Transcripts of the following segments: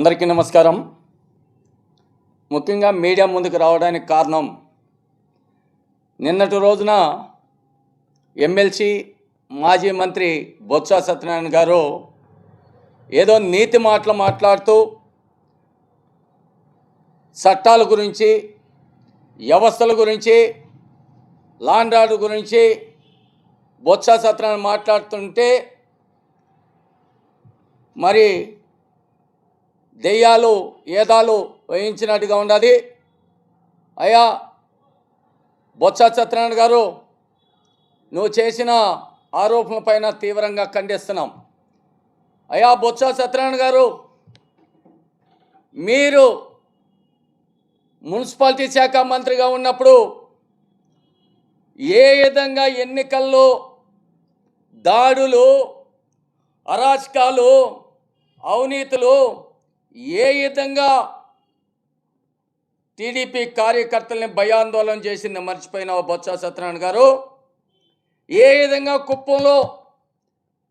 అందరికీ నమస్కారం. ముఖ్యంగా మీడియా ముందుకు రావడానికి కారణం నిన్నటి రోజున ఎమ్మెల్సీ మాజీ మంత్రి బొత్స సత్యనారాయణ గారు ఏదో నీతి మాటలు మాట్లాడుతూ చట్టాల గురించి వ్యవస్థల గురించి లాండ్ ఆర్డర్ గురించి బొత్స సత్యనారాయణ మాట్లాడుతుంటే మరి దెయ్యాలు ఏదాలు వహించినట్టుగా ఉన్నది అయ్యా బొత్స సత్యనారాయణ గారు నువ్వు చేసిన ఆరోపణలపైన తీవ్రంగా ఖండిస్తున్నాం. అయ్యా బొత్స సత్యనారాయణ గారు మీరు మున్సిపాలిటీ శాఖ మంత్రిగా ఉన్నప్పుడు ఏ విధంగా ఎన్నికల్లో దాడులు అరాచకాలు అవినీతులు ఏ విధంగా టీడీపీ కార్యకర్తల్ని భయాందోళన చేసింది మర్చిపోయిన బొత్స సత్యనారాయణ గారు? ఏ విధంగా కుప్పంలో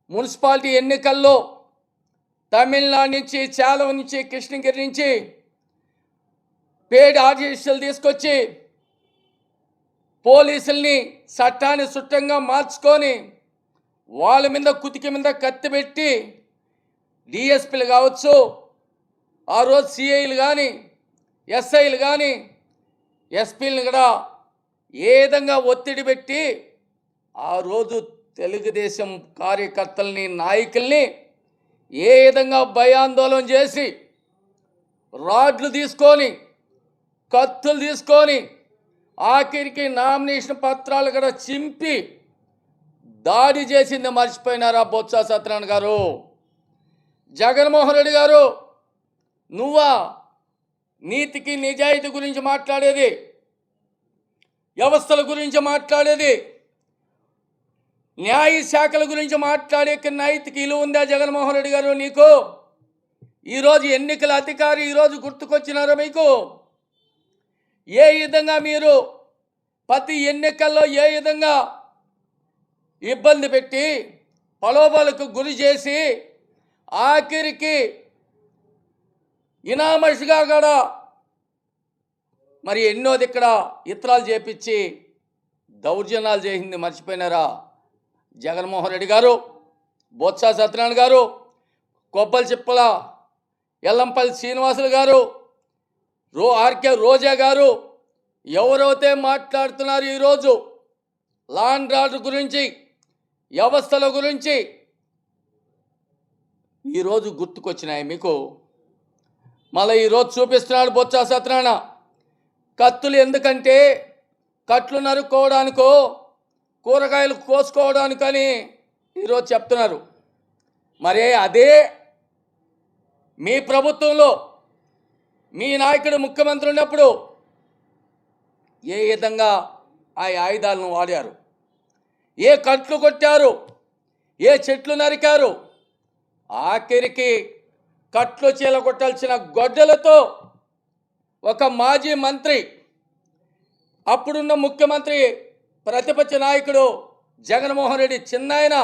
మున్సిపాలిటీ ఎన్నికల్లో తమిళనాడు నుంచి చేలవ నుంచి కృష్ణగిరి నుంచి పేడ్ ఆర్టిస్టులు తీసుకొచ్చి పోలీసుల్ని చట్టాన్ని సుట్టంగా మార్చుకొని వాళ్ళ మీద కుతికి మీద కత్తి పెట్టి డిఎస్పీలు కావచ్చు ఆ రోజు సిఐలు కానీ ఎస్ఐలు కానీ ఎస్పీలను కూడా ఏ విధంగా ఒత్తిడి పెట్టి ఆ రోజు తెలుగుదేశం కార్యకర్తల్ని నాయకుల్ని ఏ విధంగా భయాందోళన చేసి రాడ్లు తీసుకొని కత్తులు తీసుకొని ఆఖరికి నామినేషన్ పత్రాలు కూడా చింపి దాడి చేసింది మర్చిపోయినారా బొత్స సత్యనారాయణ గారు? జగన్మోహన్ రెడ్డి గారు నువ్వా నీతికి నిజాయితీ గురించి మాట్లాడేది? వ్యవస్థల గురించి మాట్లాడేది? న్యాయ శాఖల గురించి మాట్లాడే నైతికి ఇలు ఉందా జగన్మోహన్ రెడ్డి గారు నీకు? ఈరోజు ఎన్నికల అధికారి ఈరోజు గుర్తుకొచ్చినారు మీకు? ఏ విధంగా మీరు ప్రతి ఎన్నికల్లో ఏ విధంగా ఇబ్బంది పెట్టి పలోబలకు గురి చేసి ఆఖరికి ఇనామషిగా కూడా మరి ఎన్నోది ఇక్కడ ఇతరాలు చేపించి దౌర్జన్యాలు చేసింది మర్చిపోయినారా? జగన్మోహన్ రెడ్డి గారు బొత్స సత్యనారాయణ గారు కొబ్బలి చిప్పల ఎల్లంపల్లి శ్రీనివాసులు గారు రో ఆర్కే రోజా గారు ఎవరైతే మాట్లాడుతున్నారు ఈరోజు లాండ్ ఆర్డర్ గురించి వ్యవస్థల గురించి ఈరోజు గుర్తుకొచ్చినాయి మీకు. మళ్ళీ ఈరోజు చూపిస్తున్నాడు బొత్స సత్యనారాయణ. కత్తులు ఎందుకంటే కట్లు నరుక్కోవడానికో కూరగాయలు కోసుకోవడానికని ఈరోజు చెప్తున్నారు. మరే అదే మీ ప్రభుత్వంలో మీ నాయకుడు ముఖ్యమంత్రి ఉన్నప్పుడు ఏ విధంగా ఆ ఆయుధాలను వాడారు? ఏ కట్లు కొట్టారు? ఏ చెట్లు నరికారు? ఆఖరికి కట్లు చీల కొట్టాల్సిన గొడ్డలతో ఒక మాజీ మంత్రి అప్పుడున్న ముఖ్యమంత్రి ప్రతిపక్ష నాయకుడు జగన్మోహన్ రెడ్డి చిన్నాయన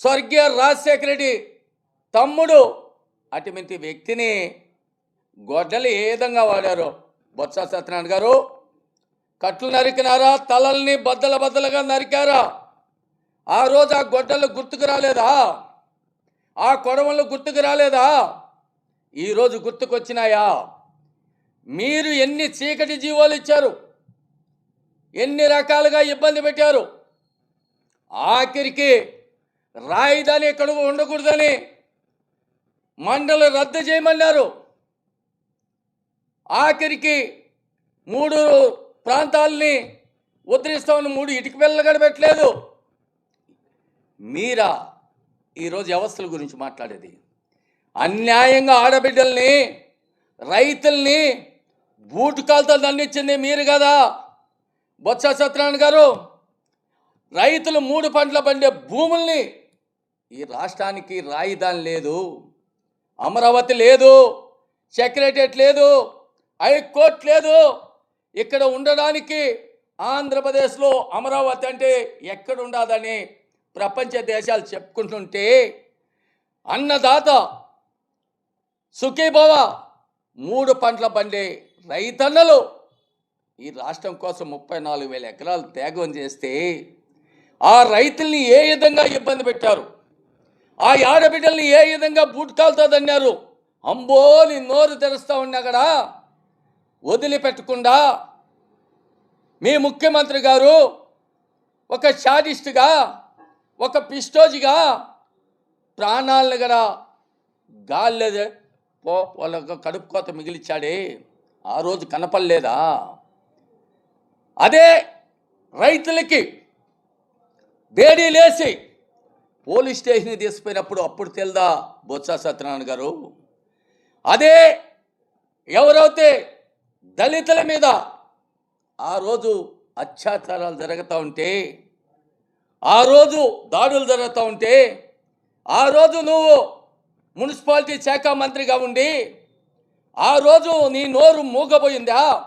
స్వర్గీయ రాజశేఖర రెడ్డి తమ్ముడు అటువంటి వ్యక్తిని గొడ్డలు ఏ విధంగా వాడారో? బొత్స సత్యనారాయణ గారు కట్లు నరికినారా? తలల్ని బద్దల బద్దలుగా నరికారా? ఆ రోజు ఆ గొడ్డలు గుర్తుకు రాలేదా? ఆ కొడవలు గుర్తుకు రాలేదా? ఈరోజు గుర్తుకొచ్చినాయా? మీరు ఎన్ని చీకటి జీవాలు ఇచ్చారు? ఎన్ని రకాలుగా ఇబ్బంది పెట్టారు? ఆఖరికి రాయిదాని ఎక్కడ ఉండకూడదని మండలి రద్దు చేయమన్నారు. ఆఖరికి మూడు ప్రాంతాలని ఉద్ధరిస్తామని మూడు ఇటుక పిల్లలు కూడా పెట్టలేదు మీరా? ఈరోజు వ్యవస్థల గురించి మాట్లాడేది. అన్యాయంగా ఆడబిడ్డల్ని రైతుల్ని బూటుకాలతో దండించింది మీరు కదా. బొత్స సత్యనారాయణ గారు రైతులు మూడు పంటల పండే భూముల్ని ఈ రాష్ట్రానికి రాయిదాని లేదు అమరావతి లేదు సెక్రటరియట్ లేదు హైకోర్టు లేదు. ఇక్కడ ఉండడానికి ఆంధ్రప్రదేశ్లో అమరావతి అంటే ఎక్కడ ఉండదని ప్రపంచ దేశాలు చెప్పుకుంటుంటే అన్నదాత సుఖీభవ మూడు పంటల పండే రైతన్నలు ఈ రాష్ట్రం కోసం ముప్పై నాలుగు వేల ఎకరాలు త్యాగం చేస్తే ఆ రైతుల్ని ఏ విధంగా ఇబ్బంది పెట్టారు? ఆ ఆడబిడ్డల్ని ఏ విధంగా బూట్కాలతో దన్నారు అంబోని నోరు తెరుస్తా ఉన్నా కూడా వదిలిపెట్టకుండా మీ ముఖ్యమంత్రి గారు ఒక షాడిస్ట్గా ఒక పిస్టోజిగా ప్రాణాలను కూడా గాల్లే పో వాళ్ళకు కడుపు కోత మిగిలిచ్చాడే. ఆ రోజు కనపడలేదా? అదే రైతులకి బేడీ లేచి పోలీస్ స్టేషన్కి తీసుకుపోయినప్పుడు అప్పుడు తెలుదా బొత్స సత్యనారాయణ గారు? అదే ఎవరైతే దళితుల మీద ఆ రోజు అత్యాచారాలు జరుగుతూ ఉంటే ఆ రోజు దాడులు జరుగుతూ ఉంటే ఆ రోజు నువ్వు మున్సిపాలిటీ శాఖ మంత్రిగా ఉండి ఆ రోజు నీ నోరు మూగబోయిందా?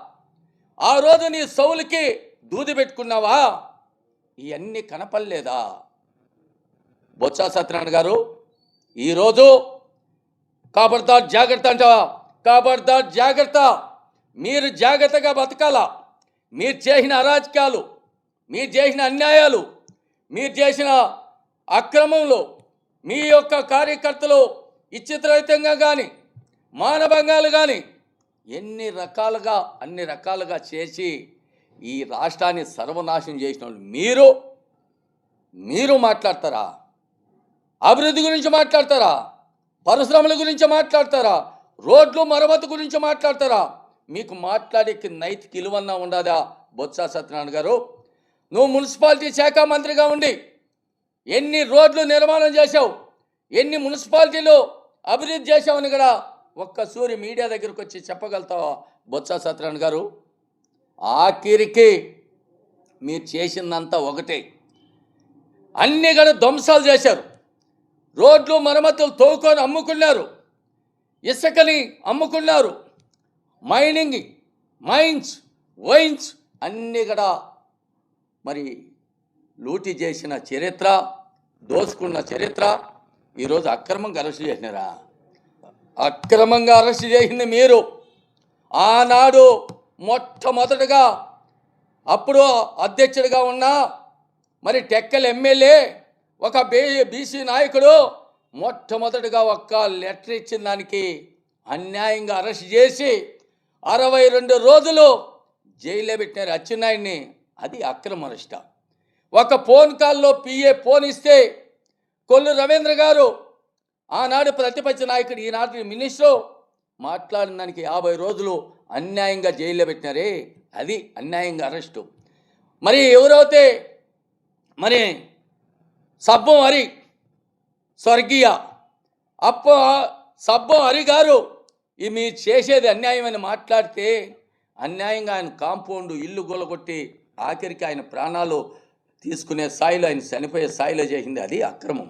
ఆ రోజు నీ సౌలుకి దూది పెట్టుకున్నావా? ఇవన్నీ కనపడలేదా? బొత్స సత్యనారాయణ గారు ఈరోజు కాబడతారు జాగ్రత్త అంటావా కాబడతారు జాగ్రత్త. మీరు జాగ్రత్తగా బతకాలా? మీరు చేసిన అరాజకాలు మీరు చేసిన అన్యాయాలు మీరు చేసిన అక్రమంలో మీ యొక్క కార్యకర్తలు ఇచ్చిత్రహితంగా కానీ మానభంగాలు కానీ ఎన్ని రకాలుగా అన్ని రకాలుగా చేసి ఈ రాష్ట్రాన్ని సర్వనాశనం చేసిన వాళ్ళు మీరు మీరు మాట్లాడతారా? అభివృద్ధి గురించి మాట్లాడతారా? పరిశ్రమల గురించి మాట్లాడతారా? రోడ్లు మరమ్మతు గురించి మాట్లాడతారా? మీకు మాట్లాడే నైతికి విలువన్నా ఉండదా? బొత్స సత్యనారాయణ గారు? నువ్వు మున్సిపాలిటీ శాఖ మంత్రిగా ఉండి ఎన్ని రోడ్లు నిర్మాణం చేశావు ఎన్ని మున్సిపాలిటీలు అభివృద్ధి చేశావని కూడా ఒక్క సూరి మీడియా దగ్గరకు వచ్చి చెప్పగలుగుతావా బొత్స సత్యనారాయణ గారు? ఆఖరికి మీరు చేసిందంతా ఒకటే. అన్ని కూడా ధ్వంసాలు చేశారు. రోడ్లు మరమ్మతులు తోకొని అమ్ముకున్నారు. ఇసుకని అమ్ముకున్నారు. మైనింగ్ మైన్స్ వైన్స్ అన్నీ కూడా మరి లూటీ చేసిన చరిత్ర దోచుకున్న చరిత్ర ఈరోజు అక్రమంగా అరెస్ట్ చేసినారా? అక్రమంగా అరెస్ట్ చేసింది మీరు. ఆనాడు మొట్టమొదటగా అప్పుడు అధ్యక్షుడిగా ఉన్న మరి టెక్కల ఎమ్మెల్యే ఒక బే బీసీ నాయకుడు మొట్టమొదటిగా ఒక్క లెటర్ ఇచ్చిన దానికి అన్యాయంగా అరెస్ట్ చేసి అరవై రెండు రోజులు జైల్లో పెట్టినారు అచ్చెన్నాయుడిని. అది అక్రమ అరెస్ట్ ఒక ఫోన్ కాల్లో పిఏ ఫోన్ ఇస్తే కొల్లు రవీంద్ర గారు ఆనాడు ప్రతిపక్ష నాయకుడు ఈనాటి మినిస్టర్ మాట్లాడిన దానికి యాభై రోజులు అన్యాయంగా జైల్లో పెట్టినారే అది అన్యాయంగా అరెస్టు. మరి ఎవరైతే మరి సబ్బం హరి స్వర్గీయ అప్ప సబ్బం హరి గారు ఈ మీరు చేసేది అన్యాయమని మాట్లాడితే అన్యాయంగా ఆయన కాంపౌండ్ ఇల్లు గొలగొట్టి ఆఖరికి ఆయన ప్రాణాలు తీసుకునే స్థాయిలో ఆయన చనిపోయే స్థాయిలో చేసింది అది అక్రమం.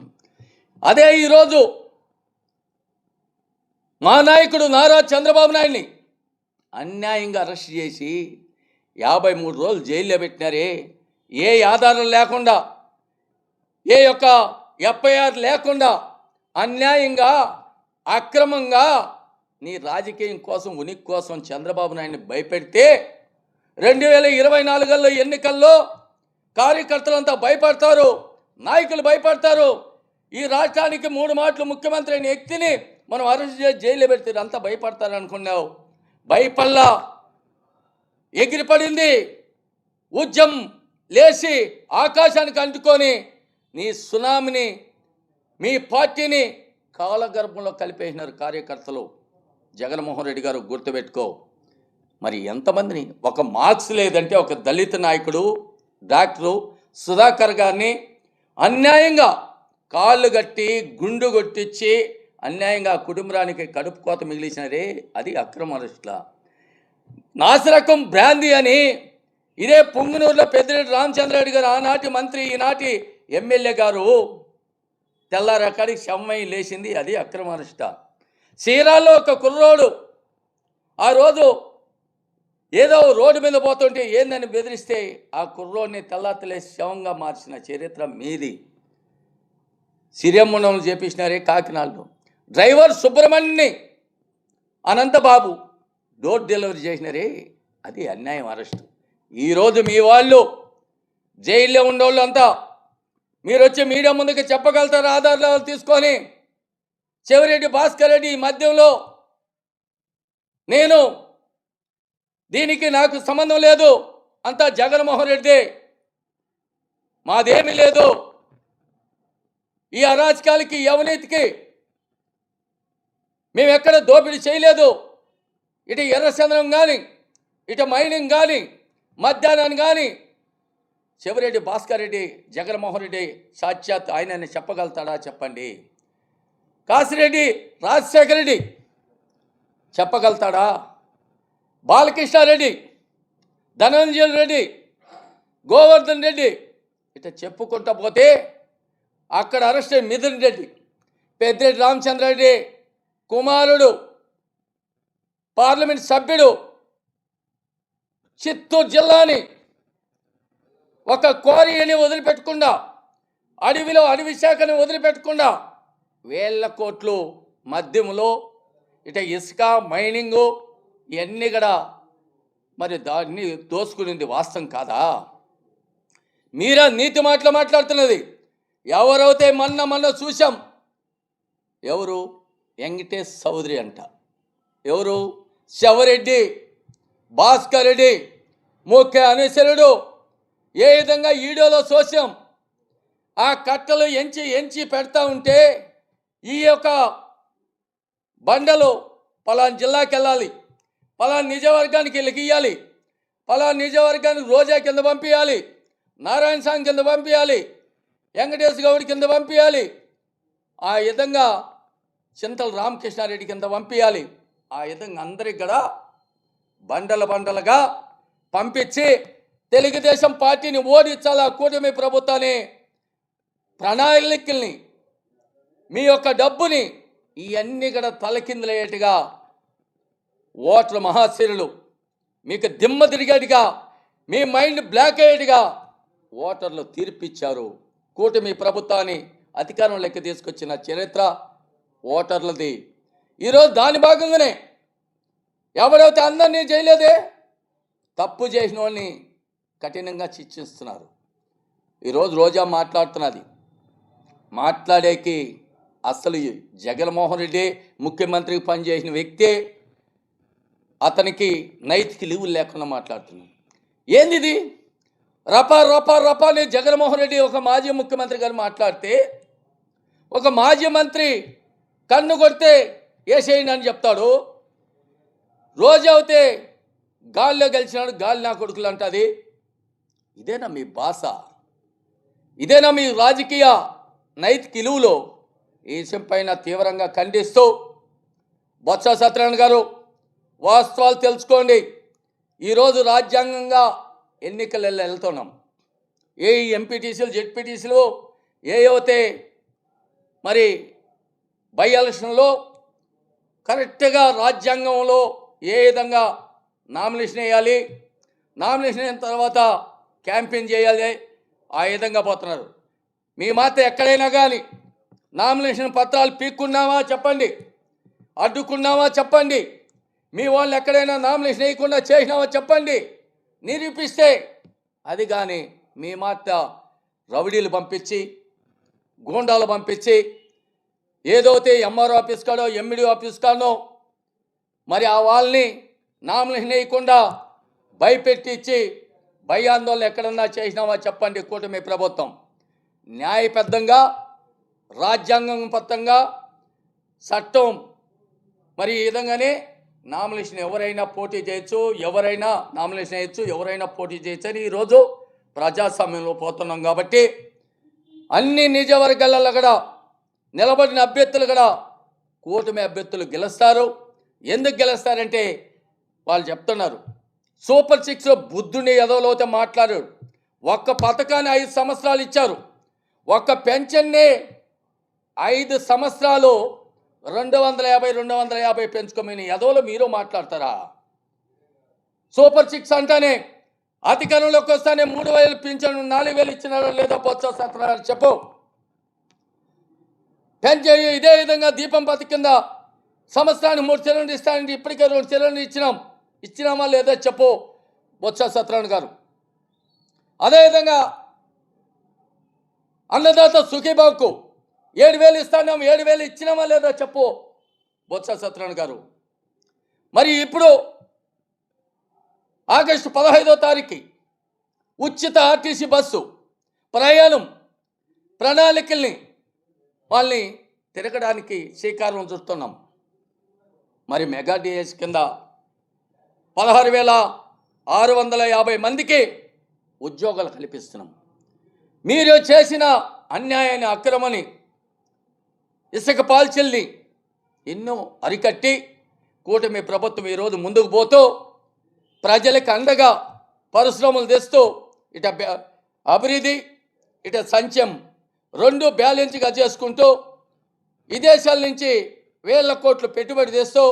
అదే ఈరోజు మా నాయకుడు నారా చంద్రబాబు నాయుడిని అన్యాయంగా అరెస్ట్ చేసి యాభై మూడు రోజులు జైల్లో పెట్టినారే. ఏ ఆధారం లేకుండా ఏ యొక్క ఎఫ్ఐఆర్ లేకుండా అన్యాయంగా అక్రమంగా నీ రాజకీయం కోసం ఉనికి కోసం చంద్రబాబు నాయుడిని భయపెడితే రెండు వేల ఇరవై నాలుగులో ఎన్నికల్లో కార్యకర్తలంతా భయపడతారు నాయకులు భయపడతారు. ఈ రాష్ట్రానికి మూడు మాటలు ముఖ్యమంత్రి అయిన వ్యక్తిని మనం అరెస్ట్ చేసి జైల్లో పెడితే అంతా భయపడతారు అనుకున్నావు. భయపల్లా. ఎగిరిపడింది. ఉద్యమం లేచి ఆకాశానికి అంటుకొని నీ సునామిని మీ పార్టీని కాలగర్భంలో కలిపేసినారు కార్యకర్తలు. జగన్మోహన్ రెడ్డి గారు గుర్తుపెట్టుకో. మరి ఎంతమందిని? ఒక మార్క్స్ లేదంటే ఒక దళిత నాయకుడు డాక్టరు సుధాకర్ గారిని అన్యాయంగా కాళ్ళు కట్టి గుండు కొట్టించి అన్యాయంగా కుటుంబానికి కడుపు కోత మిగిలిచినారే అది అక్రమ అరెస్ట్లా. నాసిరకం బ్రాందీ అని ఇదే పొంగునూరులో పెద్దిరెడ్డి రామచంద్రరెడ్డి గారు ఆనాటి మంత్రి ఈనాటి ఎమ్మెల్యే గారు తెల్లారకాడికి శవమై లేచింది. అది అక్రమ అరెస్ట చీరాల్లో ఒక కుర్రోడు ఆ రోజు ఏదో రోడ్డు మీద పోతుంటే ఏందని బెదిరిస్తే ఆ కుర్రోడిని తెల్లాతలే శవంగా మార్చిన చరిత్ర మీది. సిరియమ్మనం చేపించినారే కాకినాడలో. డ్రైవర్ సుబ్రహ్మణ్యని అనంతబాబు డోర్ డెలివరీ చేసినారే అది అన్యాయం అరెస్టు. ఈరోజు మీ వాళ్ళు జైల్లో ఉండేవాళ్ళు అంతా మీరు వచ్చి మీడియా ముందుకు చెప్పగలుగుతారు? ఆధారాలు తీసుకొని చెవిరెడ్డి భాస్కర్ రెడ్డి ఈ మధ్యంలో నేను దీనికి నాకు సంబంధం లేదు. అంతా జగన్మోహన్ రెడ్డి మాదేమీ లేదు. ఈ అరాచకాలకి అవినీతికి మేము ఎక్కడ దోపిడీ చేయలేదు. ఇటు ఎర్రచంద్రం కానీ ఇటు మైనింగ్ కానీ మధ్యాహ్నం కానీ శివరెడ్డి భాస్కర్ రెడ్డి జగన్మోహన్ రెడ్డి సాక్షాత్ ఆయనని చెప్పగలుగుతాడా చెప్పండి. కాసిరెడ్డి రాజశేఖర రెడ్డి చెప్పగలుగుతాడా? బాలకృష్ణారెడ్డి ధనంజయ రెడ్డి గోవర్ధన్ రెడ్డి ఇట్లా చెప్పుకుంటా పోతే అక్కడ అరెస్ట్ అయిన మిథున్ రెడ్డి పెద్దిరెడ్డి రామచంద్రారెడ్డి కుమారుడు పార్లమెంట్ సభ్యుడు చిత్తూరు జిల్లాని ఒక క్వారీని వదిలిపెట్టకుండా అడవిలో అడవి శాఖని వదిలిపెట్టకుండా వేల కోట్లు మద్యములో ఇట ఇసుక మైనింగు ఇవన్నీ కూడా మరి దాన్ని దోసుకునింది వాస్తవం కాదా? మీరా నీతి మాటలు మాట్లాడుతున్నది. ఎవరైతే మొన్న మొన్న చూసాం ఎవరు వెంకటేష్ చౌదరి అంట. ఎవరు శవరెడ్డి భాస్కర్ రెడ్డి ముఖ్య అనుచరుడు ఏ విధంగా ఈడోలో చూసాం ఆ కట్టలు ఎంచి ఎంచి పెడతా ఉంటే ఈ యొక్క బండలు పలానా జిల్లాకి వెళ్ళాలి పలానా నిజవర్గానికి వీళ్ళకి ఇవ్వాలి పలానా నిజవర్గానికి రోజా కింద పంపించాలి నారాయణ స్వామి కింద పంపించాలి వెంకటేశ్వర గౌడి కింద పంపించాలి ఆ విధంగా చింతల రామకృష్ణారెడ్డి కింద పంపించాలి ఆ విధంగా అందరికి కూడా బండల బండలుగా పంపించి తెలుగుదేశం పార్టీని ఓడించాలా కూటమి ప్రభుత్వాన్ని ప్రణాళికల్ని మీ యొక్క డబ్బుని ఇవన్నీ కూడా తలకిందులయ్యేట్టుగా ఓట్ల మహాశీరులు మీకు దిమ్మ తిరిగేట్టుగా మీ మైండ్ బ్లాక్ అయ్యేట్టుగా ఓటర్లు తీర్పిచ్చారు. కూటమి ప్రభుత్వాన్ని అధికారంలోకి తీసుకొచ్చిన చరిత్ర ఓటర్లది. ఈరోజు దాని భాగంగానే ఎవరైతే అందరినీ చేయలేదే తప్పు చేసిన వాళ్ళని కఠినంగా శిక్షిస్తున్నారు. ఈరోజు రోజా మాట్లాడుతున్నది. మాట్లాడేకి అసలు ఈ జగన్మోహన్ రెడ్డి ముఖ్యమంత్రికి పనిచేసిన వ్యక్తే అతనికి నైతిక లీవులు లేకుండా మాట్లాడుతున్నాడు ఏందిది? రపా రపా రపా అని జగన్మోహన్ రెడ్డి ఒక మాజీ ముఖ్యమంత్రి గారు మాట్లాడితే ఒక మాజీ మంత్రి కన్ను కొడితే వేసేయండి అని చెప్తాడు. రోజు అవుతే గాల్లో గెలిచినాడు గాలి నా కొడుకులు అంటది. ఇదేనా మీ భాష? ఇదేనా మీ రాజకీయ నైతిక విలువలో ఈ విషయం పైన తీవ్రంగా ఖండిస్తూ బొత్స సత్యనారాయణ గారు వాస్తవాలు తెలుసుకోండి. ఈరోజు రాజ్యాంగంగా ఎన్నికలు వెళ్తున్నాం. ఏ ఎంపీటీసీలు జెడ్పీటీసీలు ఏ అయితే మరి బై ఎలక్షన్లో కరెక్ట్గా రాజ్యాంగంలో ఏ విధంగా నామినేషన్ వేయాలి నామినేషన్ అయిన తర్వాత క్యాంపెయిన్ చేయాలి ఆ విధంగా పోతున్నారు. మీ మాత ఎక్కడైనా కానీ నామినేషన్ పత్రాలు పీక్కున్నావా చెప్పండి. అడ్డుకున్నావా చెప్పండి. మీ వాళ్ళు ఎక్కడైనా నామినేషన్ వేయకుండా చేసినావా చెప్పండి. నిరూపిస్తే. అది కానీ మీ మాత రౌడీలు పంపించి గూండాలు పంపించి ఏదైతే ఎంఆర్ఓ ఆఫీస్ కాడో ఎంఈడి ఆఫీస్ కాడో మరి ఆ వాళ్ళని నామినేషన్ వేయకుండా భయపెట్టించి భయాందోళన ఎక్కడన్నా చేసినావా చెప్పండి కూటమి ప్రభుత్వం. న్యాయబద్ధంగా రాజ్యాంగం పత్రంగా చట్టం మరి ఈ విధంగానే నామినేషన్ ఎవరైనా పోటీ చేయొచ్చు ఎవరైనా నామినేషన్ వేయచ్చు ఎవరైనా పోటీ చేయొచ్చు అని ఈరోజు ప్రజాస్వామ్యంలో పోతున్నాం కాబట్టి అన్ని నిజవర్గాలలో కూడా నిలబడిన అభ్యర్థులు కూడా కూటమి అభ్యర్థులు గెలుస్తారు. ఎందుకు గెలుస్తారంటే వాళ్ళు చెప్తున్నారు. సూపర్ సిక్స్ బుద్ధుని ఎదవలోతే మాట్లాడారు. ఒక్క పథకాన్ని ఐదు సంవత్సరాలు ఇచ్చారు. ఒక్క పెన్షన్నే ఐదు సంవత్సరాలు రెండు వందల యాభై రెండు వందల యాభై పెంచుకోమని ఎదవలో మీరు మాట్లాడతారా? సూపర్ సిక్స్ అంటానే అధికారంలోకి వస్తానే మూడు వేలు పింఛను నాలుగు వేలు ఇచ్చినారా లేదో బొత్స సత్యనారాయణ చెప్పు. పెంచే ఇదే విధంగా దీపం పథకం కింద సంవత్సరానికి మూడు సిలిండర్ ఇస్తానంటే ఇప్పటికే రెండు సిలిండర్ ఇచ్చినాం. ఇచ్చినామా లేదా చెప్పు బొత్స సత్యనారాయణ గారు. అదేవిధంగా అన్నదాత సుఖీబాబుకు ఏడు వేలు ఇస్తాం ఏడు వేలు ఇచ్చినామా లేదా చెప్పు. బొత్స సత్యనారాయణ గారు. మరి ఇప్పుడు ఆగస్టు పదహైదో తారీఖు ఉచిత ఆర్టీసీ బస్సు ప్రయాణం ప్రణాళికల్ని వాళ్ళని తిరగడానికి శ్రీకారం చుడుతున్నాం. మరి మెగా డిఎస్ కింద పదహారు వేల ఆరు వందల యాభై మందికి ఉద్యోగాలు కల్పిస్తున్నాం. మీరు చేసిన అన్యాయాన్ని అక్రమని ఇసుక పాల్చల్ని ఎన్నో అరికట్టి కూటమి ప్రభుత్వం ఈరోజు ముందుకు పోతూ ప్రజలకు అండగా పరిశ్రమలు తెస్తూ ఇట బ్యా- అభివృద్ధి ఇట సంచం రెండు బ్యాలెన్స్గా చేసుకుంటూ విదేశాల నుంచి వేల కోట్లు పెట్టుబడి తెస్తూ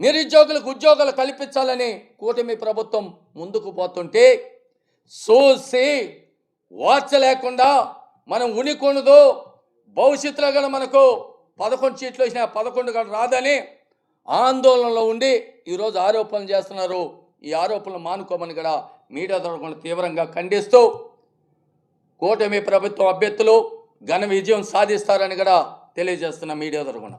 నిరుద్యోగులకు ఉద్యోగాలు కల్పించాలని కూటమి ప్రభుత్వం ముందుకు పోతుంటే చూసి వార్చ లేకుండా మనం ఉనికొనదు. భవిష్యత్తులో కూడా మనకు పదకొండు సీట్లు వచ్చిన పదకొండు కూడా రాదని ఆందోళనలో ఉండి ఈరోజు ఆరోపణలు చేస్తున్నారు. ఈ ఆరోపణలు మానుకోమని కూడా మీడియా ద్వారా తీవ్రంగా ఖండిస్తూ కూటమి ప్రభుత్వం అభ్యర్థులు ఘన విజయం సాధిస్తారని కూడా తెలియజేస్తున్న మీడియా తరఫున